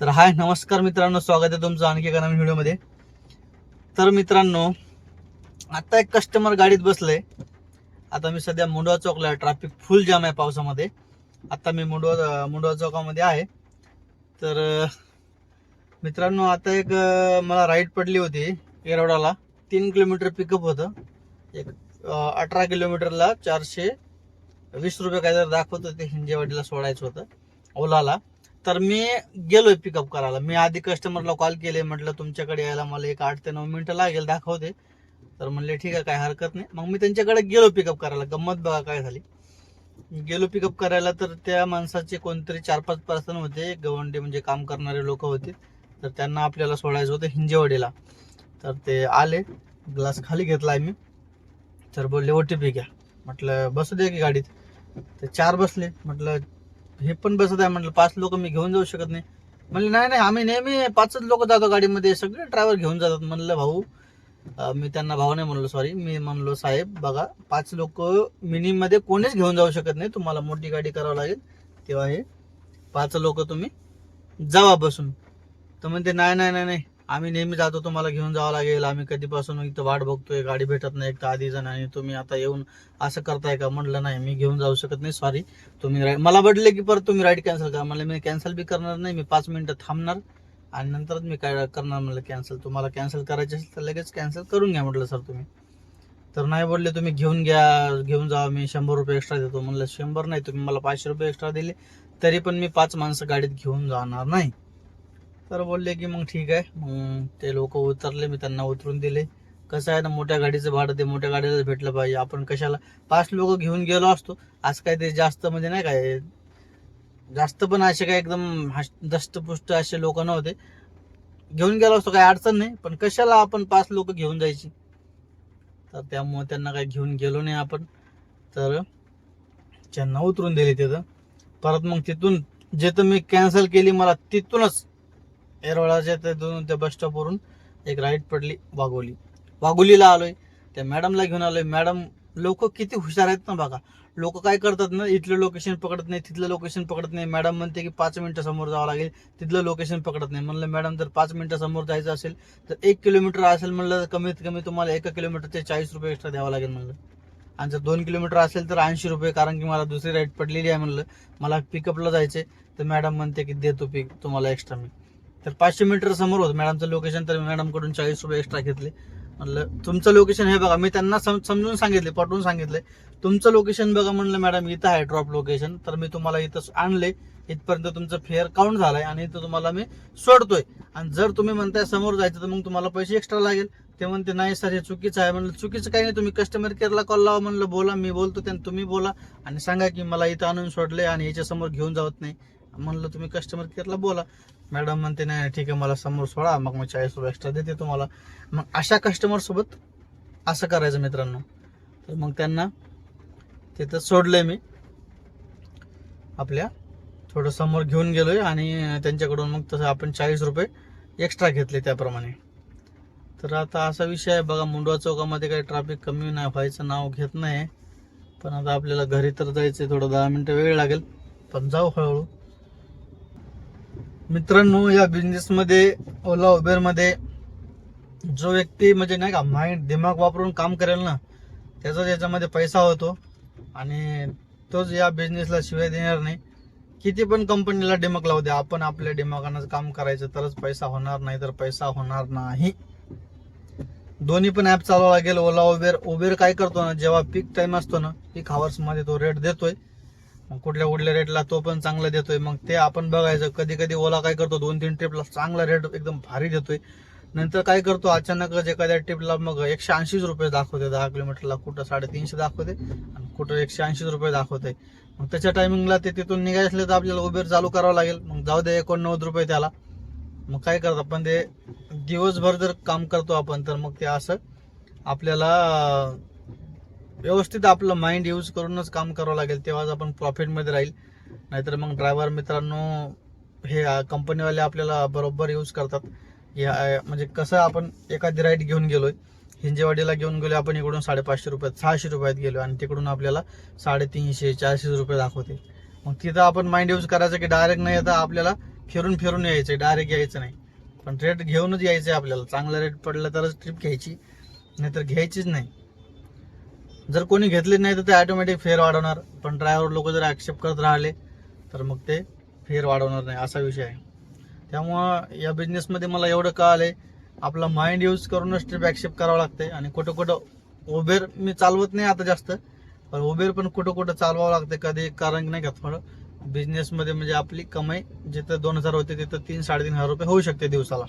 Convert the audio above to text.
तर हाय नमस्कार मित्रांनो स्वागत आहे तुमचं आणखी एका नवीन व्हिडिओमध्ये. तर मित्रांनो आता एक कस्टमर गाडीत बसले आता मी सध्या मुंडवा चौकला ट्रॅफिक फुल जाम आहे पावसामध्ये. आता मी मुंडवा मुंडवा चौकामध्ये आहे. तर मित्रांनो आता एक मला राईड पडली होती एरवडाला तीन किलोमीटर पिकअप होतं. एक अठरा किलोमीटरला चारशे वीस रुपये काहीतरी दाखवत होते. हिंजेवाडीला सोडायचं होतं. ओलाला. तर मी गेलोय पिकअप करायला. मी आधी कस्टमरला कॉल केले म्हटलं तुमच्याकडे यायला मला एक आठ ते नऊ मिनिटं लागेल दाखवते. तर म्हणले ठीक आहे काय हरकत नाही. मग मी त्यांच्याकडे गेलो पिकअप करायला. गंमत बघा काय झाली. गेलो पिकअप करायला तर त्या माणसाचे कोणतरी चार पाच पर्सन होते. गवंडे म्हणजे काम करणारे लोक होते. तर त्यांना आपल्याला सोडायचं होतं हिंजेवाडीला. तर ते आले. ग्लास खाली घेतला आहे मी तर बोलले ओ टी पी घ्या. म्हटलं बसू दे की गाडीत. ते चार बसले. म्हटलं हे पण बसत आहे म्हटलं पाच लोक मी घेऊन जाऊ शकत नाही. म्हणले नाही नाही आम्ही नेहमी पाचच लोक जातो गाडीमध्ये सगळे ड्रायव्हर घेऊन जातात. म्हणलं भाऊ मी त्यांना भाऊ नाही म्हणलो सॉरी मी म्हणलो साहेब बघा पाच लोक मिनीमध्ये कोणीच घेऊन जाऊ शकत नाही. तुम्हाला मोठी गाडी करावं लागेल. तेव्हा हे पाच लोक तुम्ही जावा बसून. तर म्हणते नाही नाही नाही नाही. आम्ही नेहमी जातो तुम्हाला घेऊन जावं लागेल. आम्ही कधीपासून इथं वाट बघतोय गाडी भेटत नाही एक तर आधी जण आणि तुम्ही आता येऊन असं करताय का? म्हणलं नाही मी घेऊन जाऊ शकत नाही सॉरी तुम्ही राईड मला वाटले की परत तुम्ही राईड कॅन्सल करा. म्हणलं मी कॅन्सल बी करणार नाही मी पाच मिनिटं थांबणार आणि नंतरच मी काय करणार? म्हणलं कॅन्सल तुम्हाला कॅन्सल करायचे असेल तर लगेच कॅन्सल करून घ्या म्हटलं सर तुम्ही. तर नाही बोलले तुम्ही घेऊन घ्या घेऊन जा मी शंभर रुपये एक्स्ट्रा देतो. म्हणलं शंभर नाही तुम्ही मला पाचशे रुपये एक्स्ट्रा दिले तरी पण मी पाच माणसं गाडीत घेऊन जाणार नाही. तर बोलले की मग ठीक आहे. मग ते लोक उतरले मी त्यांना उतरून दिले. कसं आहे ना मोठ्या गाडीचं भाडं ते मोठ्या गाडीलाच भेटलं पाहिजे. आपण कशाला? पाच लोक घेऊन गेलो असतो. आज काय ते जास्त म्हणजे नाही काय जास्त पण असे काय एकदम दष्टपुष्ट असे लोक नव्हते. घेऊन गेलो असतो काही अडचण नाही. पण कशाला आपण पाच लोक घेऊन जायची? तर त्यामुळे त्यांना काही घेऊन गेलो नाही आपण. तर त्यांना उतरून दिले तिथं. परत मग तिथून जिथं मी कॅन्सल केली मला तिथूनच एरवळाच्या तिथून त्या बस स्टॉपवरून एक राईड पडली वाघोली. वाघोलीला आलोय. त्या मॅडमला घेऊन आलोय. मॅडम लोक किती हुशार आहेत ना बघा. लोक काय करतात ना इथलं लोकेशन पकडत नाही तिथलं लोकेशन पकडत नाही. मॅडम म्हणते की पाच मिनिटं समोर जावं लागेल. तिथलं लोकेशन पकडत नाही. म्हणलं मॅडम जर पाच मिनिटं समोर जायचं असेल तर एक किलोमीटर असेल म्हणलं कमीत कमी तुम्हाला एका किलोमीटरचे चाळीस रुपये एक्स्ट्रा द्यावं लागेल म्हणलं. आणि जर दोन किलोमीटर असेल तर ऐंशी रुपये कारण की मला दुसरी राईड पडलेली आहे म्हणलं. मला पिकअपला जायचे तर मॅडम म्हणते की देतो पिक तुम्हाला एक्स्ट्रा मी. तर पाचशे मीटर समोर होतं. मॅडमचं लोकेशन तर मॅडमकडून चाळीस रुपये एक्स्ट्रा घेतले. म्हणलं तुमचं लोकेशन हे बघा. मी त्यांना सम- समजून सांगितले पटवून सांगितले. तुमचं लोकेशन बघा म्हणलं मॅडम इथं आहे ड्रॉप लोकेशन तर मी तुम्हाला इथं आणले. इथपर्यंत तुमचं फेअर काउंट झालाय आणि इथं तुम्हाला मी सोडतोय. आणि जर तुम्ही म्हणताय समोर जायचं तर मग तुम्हाला पैसे एक्स्ट्रा लागेल. ते म्हणते नाही सर हे चुकीचं आहे. म्हणलं चुकीचं काही नाही. तुम्ही कस्टमर केअरला कॉल लावा. म्हणलं बोला मी बोलतो त्यांना तुम्ही बोला आणि सांगा की मला इथं आणून सोडले आणि याच्यासमोर घेऊन जावत नाही. म्हणलं तुम्ही कस्टमर केअरला बोला. मॅडम म्हणते नाही ठीक आहे मला समोर सोडा मग मी चाळीस रुपये एक्स्ट्रा देते तुम्हाला. मग अशा कस्टमर सोबत असं करायचं मित्रांनो. तर मग त्यांना तिथं सोडलंय मी. आपल्या थोडं समोर घेऊन गेलोय आणि त्यांच्याकडून मग तसं आपण चाळीस रुपये एक्स्ट्रा घेतले त्याप्रमाणे. तर आता असा विषय आहे बघा मुंडवा चौकामध्ये काही ट्रॅफिक कमी नाही व्हायचं नाव घेत नाही. पण आता आपल्याला घरी तर जायचं थोडं दहा मिनटं वेळ लागेल. पण जाऊ हळूहळू. मित्रांनो या बिझनेसमध्ये ओला उबेरमध्ये जो व्यक्ती म्हणजे नाही का माइंड दिमाग वापरून काम करेल ना त्याचा याच्यामध्ये पैसा होतो. आणि तोच या बिझनेसला शिवाय देणार नाही. किती पण कंपनीला डिमाग लावू द्या आपण आपल्या दिमागानं काम करायचं तरच पैसा होणार नाही तर पैसा होणार नाही. दोन्ही पण ॲप चालवा लागेल ओला उबेर उबेर काय करतो ना जेव्हा पीक टाईम असतो ना पीक हावर्समध्ये तो रेट देतोय. मग कुठल्या कुठल्या रेटला तो पण चांगला देतोय. मग ते आपण बघायचं. कधी कधी ओला काय करतो दोन तीन ट्रिपला चांगला रेट एकदम भारी देतोय. नंतर काय करतो अचानकच एखाद्या ट्रिपला मग एकशे ऐंशीच रुपये दाखवते दहा किलोमीटरला. कुठं साडेतीनशे दाखवते आणि कुठं एकशे ऐंशीच रुपये दाखवते. मग त्याच्या टायमिंगला ते तिथून निघायचं असलं तर आपल्याला उबेर चालू करावं लागेल. मग जाऊ दे एकोणनव्वद रुपये त्याला. मग काय करतो आपण ते दिवसभर जर काम करतो आपण तर मग ते असं आपल्याला व्यवस्थित आपलं माइंड यूज करूनच काम करावं लागेल तेव्हाच आपण प्रॉफिटमध्ये राहील. नाहीतर मग ड्रायव्हर मित्रांनो हे कंपनीवाले आपल्याला बरोबर यूज करतात. या म्हणजे कसं आपण एखादी राईड घेऊन गेलोय हिंजेवाडीला घेऊन गेलो आपण इकडून साडेपाचशे रुपयात सहाशे रुपयात गेलो आणि तिकडून आपल्याला साडेतीनशे चारशे रुपये दाखवते. मग तिथं आपण माइंड यूज करायचं की डायरेक्ट नाही येता आपल्याला फिरून फिरून यायचं डायरेक्ट यायचं नाही. पण रेट घेऊनच यायचं आहे आपल्याला. चांगला रेट पडला तरच ट्रिप घ्यायची नाहीतर घ्यायचीच नाही. जर कोणी घेतले नाही तर ते ऑटोमॅटिक फेअर वाढवणार. पण ड्रायव्हर लोक जर ॲक्सेप्ट करत राहिले तर मग ते फेअर वाढवणार नाही असा विषय आहे. त्यामुळं या बिझनेसमध्ये मला एवढं कळालं आपला माइंड यूज करूनच ट्रिप ॲक्सेप्ट करावं लागते आणि कुठं कुठं उबेर मी चालवत नाही आता जास्त पण उबेर पण कुठं कुठं चालवावं लागते कधी कारण नाही का? थोडं बिझनेसमध्ये म्हणजे आपली कमाई जिथं दोन हजार होते तिथं तीन साडेतीन हजार रुपये होऊ शकते दिवसाला.